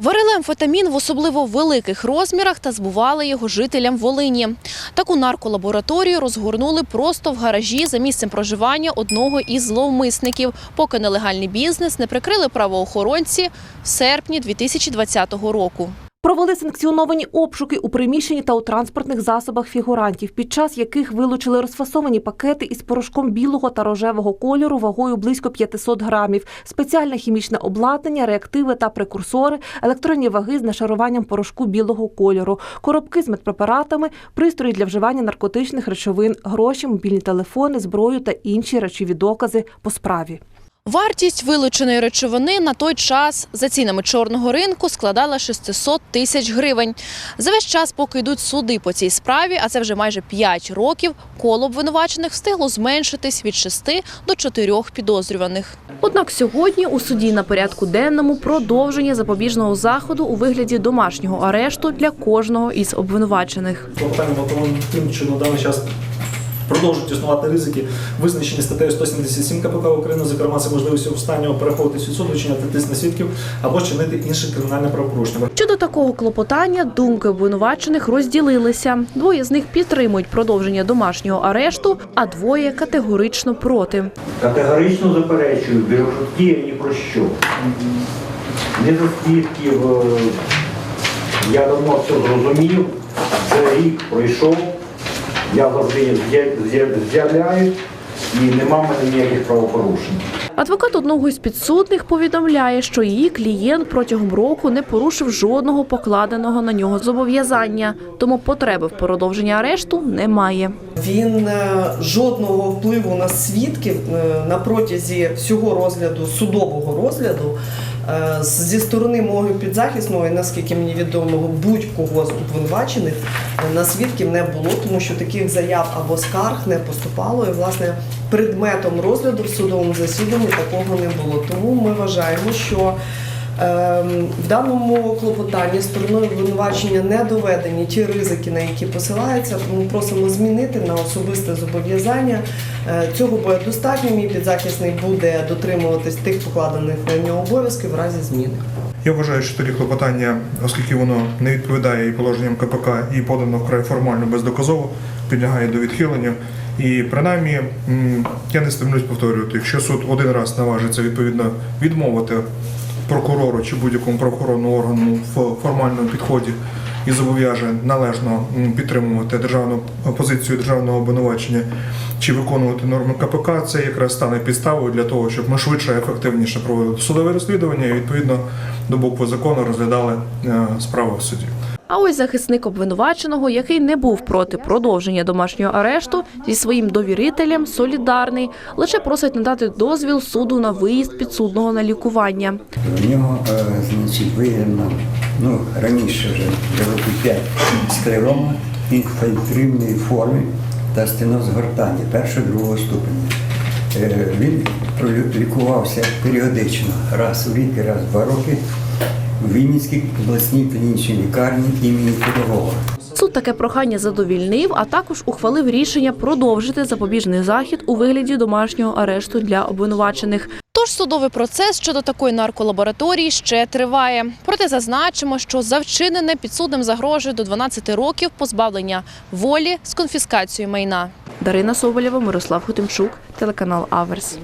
Варили амфетамін в особливо великих розмірах та збували його жителям Волині. Таку нарколабораторію розгорнули просто в гаражі за місцем проживання одного із зловмисників, поки нелегальний бізнес не прикрили правоохоронці в серпні 2020 року. Провели санкціоновані обшуки у приміщенні та у транспортних засобах фігурантів, під час яких вилучили розфасовані пакети із порошком білого та рожевого кольору вагою близько 500 грамів, спеціальне хімічне обладнання, реактиви та прекурсори, електронні ваги з нашаруванням порошку білого кольору, коробки з медпрепаратами, пристрої для вживання наркотичних речовин, гроші, мобільні телефони, зброю та інші речові докази по справі. Вартість вилученої речовини на той час за цінами чорного ринку складала 600 тисяч гривень. За весь час, поки йдуть суди по цій справі, а це вже майже 5 років, коло обвинувачених встигло зменшитись від 6 до 4 підозрюваних. Однак сьогодні у суді на порядку денному продовження запобіжного заходу у вигляді домашнього арешту для кожного із обвинувачених. Клопотання тим, що на даний час продовжують існувати ризики, визначені статтею 177 КПК України, зокрема, це можливість останнього переходити від суду, чиняти тиск на свідків або чинити інше кримінальне правопорушення. Щодо такого клопотання, думки обвинувачених розділилися. Двоє з них підтримують продовження домашнього арешту, а двоє категорично проти. Категорично заперечую, бюрократія ні про що. Не за свідків. е, Я давно все зрозумів. Це рік пройшов. Я завжди з'я- з'я- і нема мене ніяких правопорушень. Адвокат одного із підсудних повідомляє, що її клієнт протягом року не порушив жодного покладеного на нього зобов'язання, тому потреби в продовженні арешту немає. Він е, жодного впливу на свідків е, на протязі всього розгляду судового розгляду е, зі сторони мого підзахисного, і наскільки мені відомо, будь-кого з обвинувачених на свідків не було, тому що таких заяв або скарг не поступало. І власне предметом розгляду в судовому засіданні такого не було. Тому ми вважаємо, що В даному клопотанні стороною обвинувачення не доведені ті ризики, на які посилаються, тому просимо змінити на особисте зобов'язання. Е, Цього буде достатньо. Мій підзахисний буде дотримуватись тих покладених на нього обов'язків в разі зміни. Я вважаю, що тоді клопотання, оскільки воно не відповідає і положенням КПК, і подано вкрай формально бездоказово, підлягає до відхилення. І принаймні я не стремлюсь повторювати, якщо суд один раз наважиться відповідно відмовити прокурору чи будь-якому прокурорному органу в формальному підході і зобов'яже належно підтримувати державну позицію державного обвинувачення чи виконувати норми КПК, це якраз стане підставою для того, щоб ми швидше і ефективніше проводили судове розслідування і відповідно до букви закону розглядали е, справу в суді. А ось захисник обвинуваченого, який не був проти продовження домашнього арешту, зі своїм довірителем солідарний, лише просить надати дозвіл суду на виїзд підсудного на лікування. У нього, е, значить, виявлено, ну, раніше вже років 5 склерома інфільтривної форми та стеноз гортані першого другого ступеня. Е, Він лікувався періодично, раз у рік, раз в два роки в Вінницькій обласній клінічній лікарні імені Педагога. Суд таке прохання задовільнив, а також ухвалив рішення продовжити запобіжний захід у вигляді домашнього арешту для обвинувачених. Тож судовий процес щодо такої нарколабораторії ще триває. Проте зазначимо, що за вчинене підсудним загрожує до 12 років позбавлення волі з конфіскацією майна. Дарина Соболєва, Мирослав Хотимчук, телеканал Аверс.